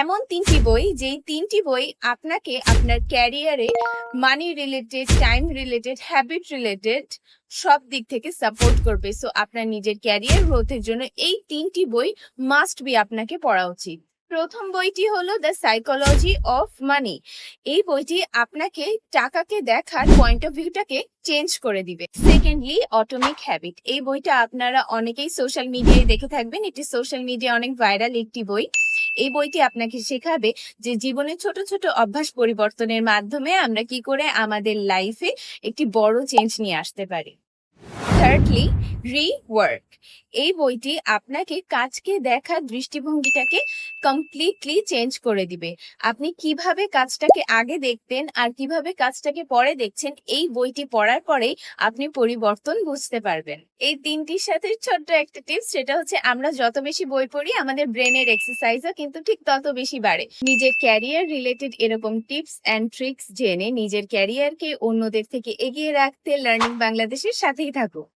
এমন তিনটি বই, যেই তিনটি বই আপনাকে আপনার ক্যারিয়ারে money related time related habit related সব দিক থেকে সাপোর্ট করবে। সো আপনার নিজের ক্যারিয়ার গ্রোথের জন্য এই তিনটি বই মাস্ট বি আপনাকে পড়া উচিত। প্রথম বইটি হলো দ্য সাইকোলজি অফ মানি এই বইটি আপনাকে টাকাকে দেখার পয়েন্ট অফ ভিউটাকে চেঞ্জ করে দিবে। সেকেন্ডলি অটোমিক হ্যাবিট এই বইটা আপনারা অনেকেই সোশ্যাল মিডিয়ায় দেখে থাকবেন। এটি সোশ্যাল মিডিয়া অনেক ভাইরাল একটি বই। এই বইটি আপনাকে শেখাবে যে জীবনের ছোট ছোট অভ্যাস পরিবর্তনের মাধ্যমে আমরা কি করে আমাদের লাইফে একটি বড় চেঞ্জ নিয়ে আসতে পারি। থার্ডলি রিওয়ার্ক এই বইটি আপনাকে কাজকে দেখার দৃষ্টিভঙ্গিটাকে কমপ্লিটলি চেঞ্জ করে দিবে। আপনি কীভাবে কাজটাকে আগে দেখতেন আর কীভাবে কাজটাকে পরে দেখছেন, এই বইটি পড়ার পরেই আপনি পরিবর্তন বুঝতে পারবেন। এই তিনটির সাথে ছোট্ট একটা টিপস সেটা হচ্ছে আমরা যত বেশি বই পড়ি, আমাদের ব্রেনের এক্সারসাইজও কিন্তু ঠিক তত বেশি বাড়ে। নিজের ক্যারিয়ার রিলেটেড এরকম টিপস অ্যান্ড ট্রিক্স জেনে নিজের ক্যারিয়ারকে অন্যদের থেকে এগিয়ে রাখতে লার্নিং বাংলাদেশের সাথেই থাকুক